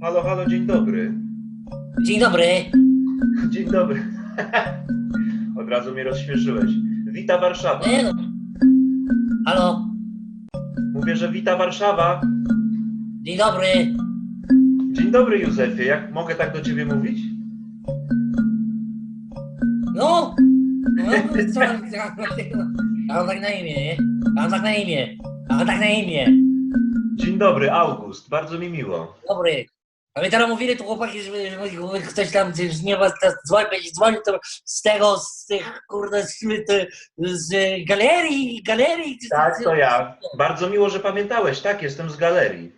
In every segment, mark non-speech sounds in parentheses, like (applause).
Halo, halo, dzień dobry. Dzień dobry. Dzień dobry. Od razu mnie rozśmieszyłeś. Wita Warszawa. E, no. Halo, Mówię, że wita Warszawa. dzień dobry. Dzień dobry, Józefie. Jak mogę tak do ciebie mówić? No, no co, ja mam tak na imię, nie? Ja mam tak na imię. Ja mam tak na imię. Dzień dobry, August. Bardzo mi miło. Dobry. A my teraz mówili tu chłopaki, że że ktoś tam z nieba dzwoni, będzie dzwonił to z tego, z tych kurde, z, z galerii, galerii. Tak, to ja. Bardzo miło, że pamiętałeś. Tak, jestem z galerii.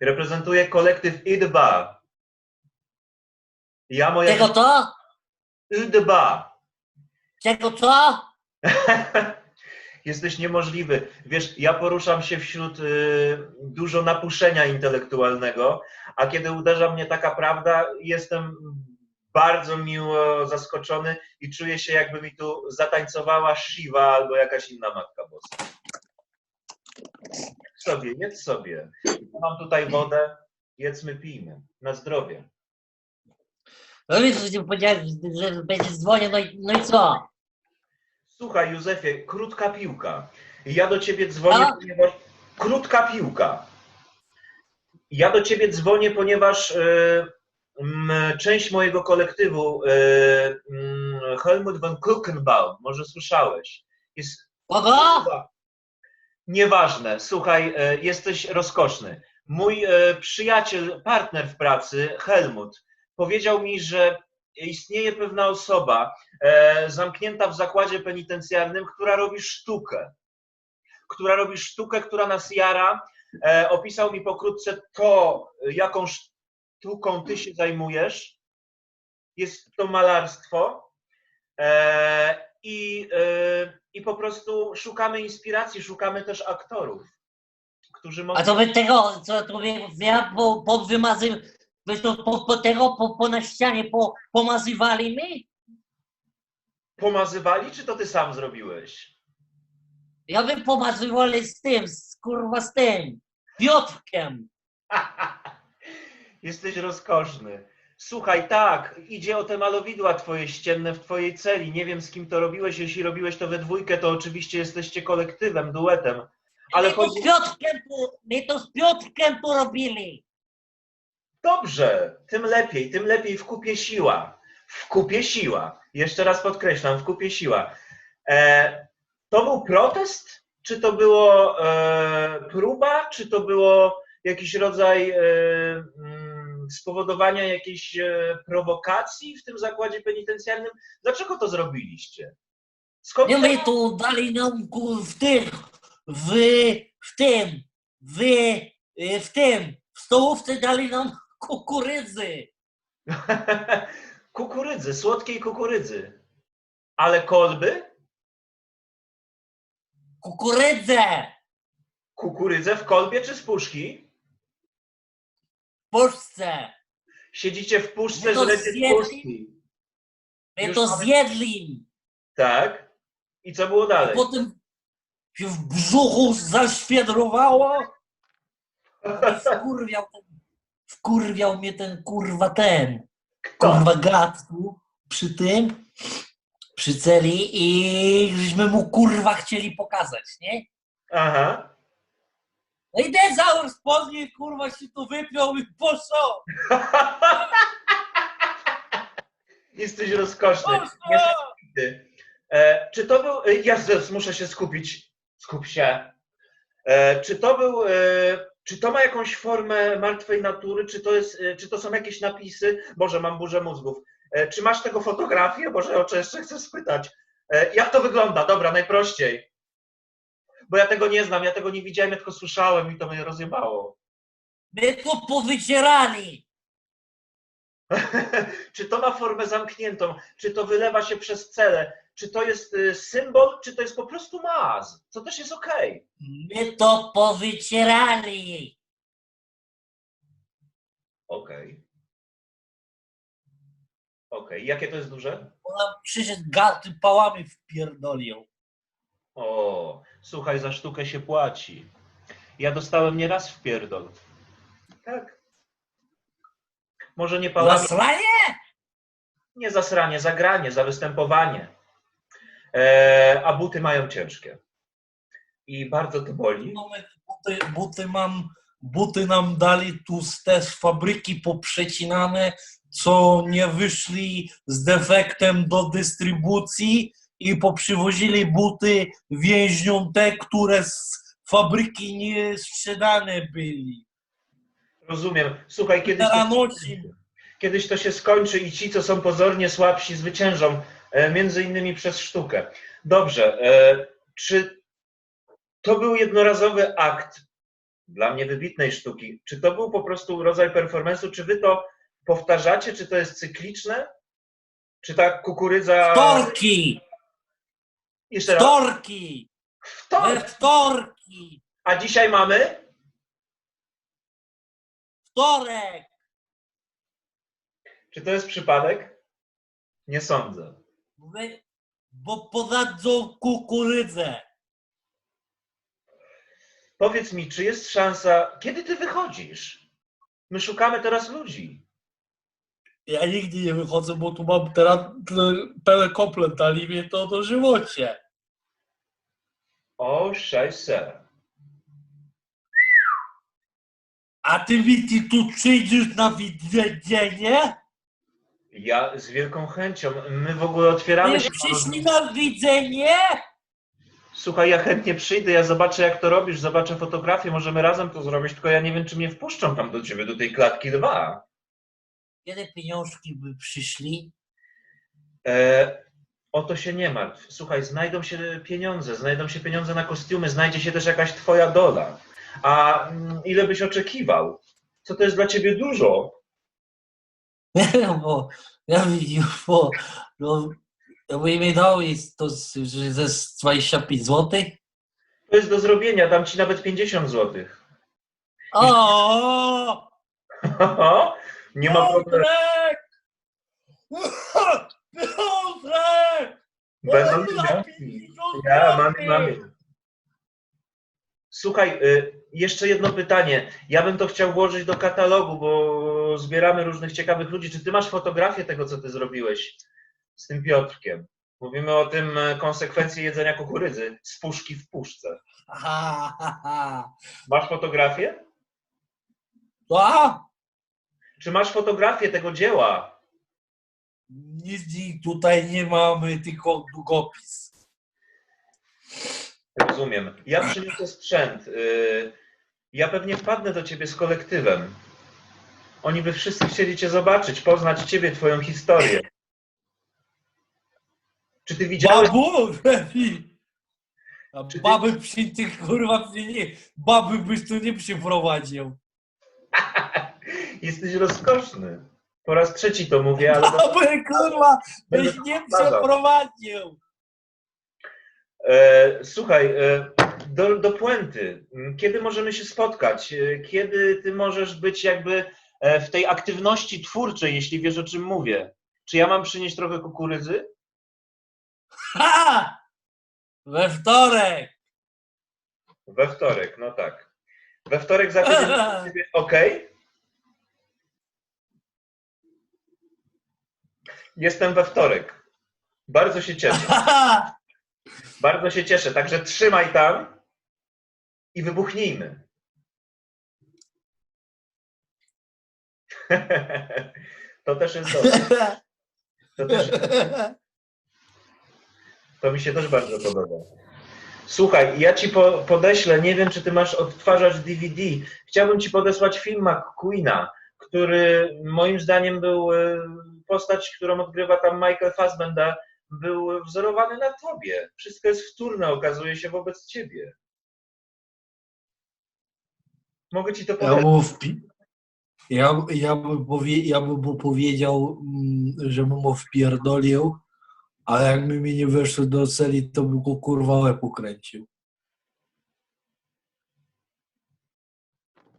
Reprezentuję kolektyw Idba. Ja moja... Czego to? Idba. Czego co? (laughs) Jesteś niemożliwy. Wiesz, ja poruszam się wśród y, dużo napuszenia intelektualnego, a kiedy uderza mnie taka prawda, jestem bardzo miło zaskoczony i czuję się, jakby mi tu zatańcowała Shiva albo jakaś inna matka boska. Jedz sobie, jedz sobie. Mam tutaj wodę, jedzmy, pijmy. Na zdrowie. No i co powiedziałeś, że będzie dzwonił, no no i co? Słuchaj, Józefie, krótka piłka. Ja do ciebie dzwonię, A? ponieważ. Krótka piłka. Ja do ciebie dzwonię, ponieważ e, m, część mojego kolektywu, e, m, Helmut von Kuchenbaum, może słyszałeś, jest. Kogo? Nieważne, słuchaj, e, jesteś rozkoszny. Mój przyjaciel, partner w pracy, Helmut, powiedział mi, że istnieje pewna osoba e, zamknięta w zakładzie penitencjarnym, która robi sztukę. Która robi sztukę, która nas jara. E, opisał mi pokrótce to, jaką sztuką ty się zajmujesz. Jest to malarstwo. E, i, I po prostu szukamy inspiracji, szukamy też aktorów, którzy mogą. A to wy tego, co wy, ja po, po wymazy, wy to po, po tego, po, po na ścianie po, pomazywali mi? Pomazywali, czy to ty sam zrobiłeś? Ja bym pomazywali z tym, z kurwa z tym, Piotrkiem. (laughs) Jesteś rozkoszny. Słuchaj, tak, idzie o te malowidła twoje ścienne w twojej celi. Nie wiem, z kim to robiłeś. Jeśli robiłeś to we dwójkę, to oczywiście jesteście kolektywem, duetem. Ale my to chodzi... z Piotrkiem, tu- my to z Piotrkiem porobili. Dobrze, tym lepiej, tym lepiej w kupie siła. W kupie siła. Jeszcze raz podkreślam, w kupie siła. E, to był protest? Czy to było e, próba? Czy to było jakiś rodzaj e, mm, spowodowania jakiejś e, prowokacji w tym zakładzie penitencjarnym? Dlaczego to zrobiliście? Skąd Nie to- my tu dali nam ku- w tych, w, w tym, w, y, w tym, w stołówce dali nam kukurydzy. (laughs) kukurydzy, słodkiej kukurydzy. Ale kolby? Kukurydzę! Kukurydzę w kolbie czy z puszki? W Polsce! Siedzicie w puszce, żrecie z puszki. My Już to mamy- zjedli! Tak? I co było dalej? Potem się w brzuchu zaświedrowało i wkurwiał ten, wkurwiał mnie ten kurwa ten, kurwa gad tu przy tym, przy celi i żeśmy mu kurwa chcieli pokazać, nie? Aha. No i cały spodnie kurwa się tu wypiął i poszło! (laughs) Jesteś rozkoszny. Niesamowity. E, czy to był... e, Ja zaraz muszę się skupić. Skup się. E, czy to był... E, czy to ma jakąś formę martwej natury? Czy to, jest, e, czy to są jakieś napisy? Boże, mam burzę mózgów. E, czy masz tego fotografię? Boże, o co jeszcze chcę spytać. E, jak to wygląda? Dobra, najprościej. Bo ja tego nie znam, ja tego nie widziałem, ja tylko słyszałem i to mnie rozjebało. My to powycierali! (laughs) czy to ma formę zamkniętą? Czy to wylewa się przez cele? Czy to jest y, symbol, czy to jest po prostu maz? Co też jest okej. My to powycierali! Okej. Okej. Jakie to jest duże? On nam przyszedł garty pałami wpierdolił. O, słuchaj, za sztukę się płaci. Ja dostałem nieraz w pierdol. Tak. Może nie pałami, Zasranie? nie zasranie, zagranie, za występowanie. E, a buty mają ciężkie. I bardzo to boli. Buty, buty mam, buty nam dali tu z te z fabryki poprzecinane, co nie wyszli z defektem do dystrybucji i poprzywozili buty więźniom te, które z fabryki nie sprzedane byli. Rozumiem. Słuchaj, kiedyś to, kiedyś to się skończy i ci, co są pozornie słabsi, zwyciężą, między innymi przez sztukę. Dobrze. E, czy to był jednorazowy akt dla mnie wybitnej sztuki? Czy to był po prostu rodzaj performance'u? Czy wy to powtarzacie? Czy to jest cykliczne? Czy ta kukurydza... Wtorki! Jeszcze raz. Wtorki! We Wtorek. wtorki! A dzisiaj mamy? Wtorek! Czy to jest przypadek? Nie sądzę. Bo podadzą kukurydzę. Powiedz mi, czy jest szansa, kiedy ty wychodzisz? My szukamy teraz ludzi. Ja nigdy nie wychodzę, bo tu mam teraz pełen komplet, dali mnie to do żywocie. O, szajse. A ty mi ty tu przyjdziesz na widzenie? Ja z wielką chęcią. My w ogóle otwieramy Nie się. przyszli na widzenie? Słuchaj, ja chętnie przyjdę, ja zobaczę jak to robisz, zobaczę fotografię, możemy razem to zrobić, tylko ja nie wiem, czy mnie wpuszczą tam do ciebie, do tej klatki lwa. Kiedy pieniążki by przyszli? E, o to się nie martw. Słuchaj, znajdą się pieniądze, znajdą się pieniądze na kostiumy, znajdzie się też jakaś twoja dola. A mm, ile byś oczekiwał? Co to jest dla ciebie dużo? (laughs) bo ja bo no, jakby mi dał jest to z 25 zł. To jest do zrobienia, dam ci nawet 50 złotych. O! nie ma problemu. Piotrek! Złotych! Ja mam, mam. Słuchaj, y, jeszcze jedno pytanie. Ja bym to chciał włożyć do katalogu, bo zbieramy różnych ciekawych ludzi. Czy ty masz fotografię tego, co ty zrobiłeś z tym Piotrkiem? Mówimy o tym e, konsekwencji jedzenia kukurydzy z puszki w puszce. Ha, ha, ha. Masz fotografię? Co? Czy masz fotografię tego dzieła? Nic tutaj nie mamy, tylko długopis. Rozumiem. Ja przyniosę sprzęt. y, Ja pewnie wpadnę do ciebie z kolektywem. Oni by wszyscy chcieli cię zobaczyć, poznać ciebie, twoją historię. Czy ty widziałeś? Babu! A Czy ty- baby przy tych kurwa nie, baby byś tu nie przyprowadził. (laughs) Jesteś rozkoszny. Po raz trzeci to mówię, ale Baby kurwa byś nie powtarzał. przeprowadził. e, słuchaj, e, do, do puenty. Kiedy możemy się spotkać? E, Kiedy ty możesz być jakby e, w tej aktywności twórczej, jeśli wiesz o czym mówię? Czy ja mam przynieść trochę kukurydzy? Ha! We wtorek. We wtorek, no tak. We wtorek za tydzień. do ciebie. Okej? Jestem we wtorek. Bardzo się cieszę. (laughs) Bardzo się cieszę. Także trzymaj tam i wybuchnijmy. (laughs) To też jest dobre. To, też, to mi się też bardzo podoba. Słuchaj, ja ci po, podeślę, nie wiem, czy ty masz odtwarzacz DVD. Chciałbym ci podesłać film McQueena, który moim zdaniem był e, postać, którą odgrywa tam Michael Fassbender, był wzorowany na tobie. Wszystko jest wtórne, okazuje się, wobec ciebie. Mogę ci to Ja powiedzieć. mu wpi... ja, ja, bym powie... ja bym mu powiedział, mm, żebym mu wpierdolił, ale jakby mi nie weszło do celi, to bym go kurwa łeb ukręcił.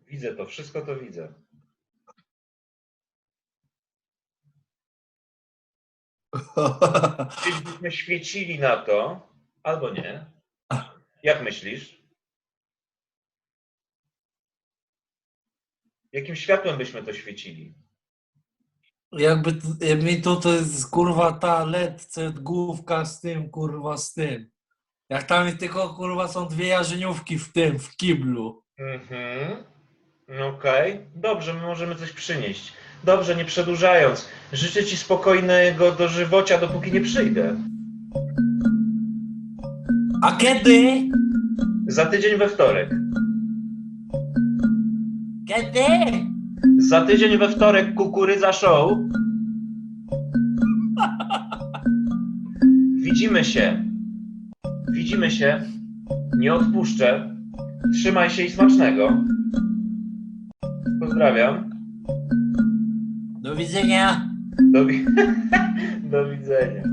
Widzę to, wszystko to widzę. (laughs) Kiedyś byśmy świecili na to, albo nie. Jak myślisz? Jakim światłem byśmy to świecili? Jakby mi to, to jest kurwa ta letce główka z tym, kurwa z tym. Jak tam tylko kurwa są dwie jarzeniówki w tym, w kiblu. Mhm. Okej. Dobrze, my możemy coś przynieść. Dobrze, nie przedłużając. Życzę Ci spokojnego dożywocia, dopóki nie przyjdę. A kiedy? Za tydzień we wtorek. Kiedy? Za tydzień we wtorek kukurydza show. Widzimy się. Widzimy się. Nie odpuszczę. Trzymaj się i smacznego. Pozdrawiam. Do widzenia. Do, (laughs) Do widzenia.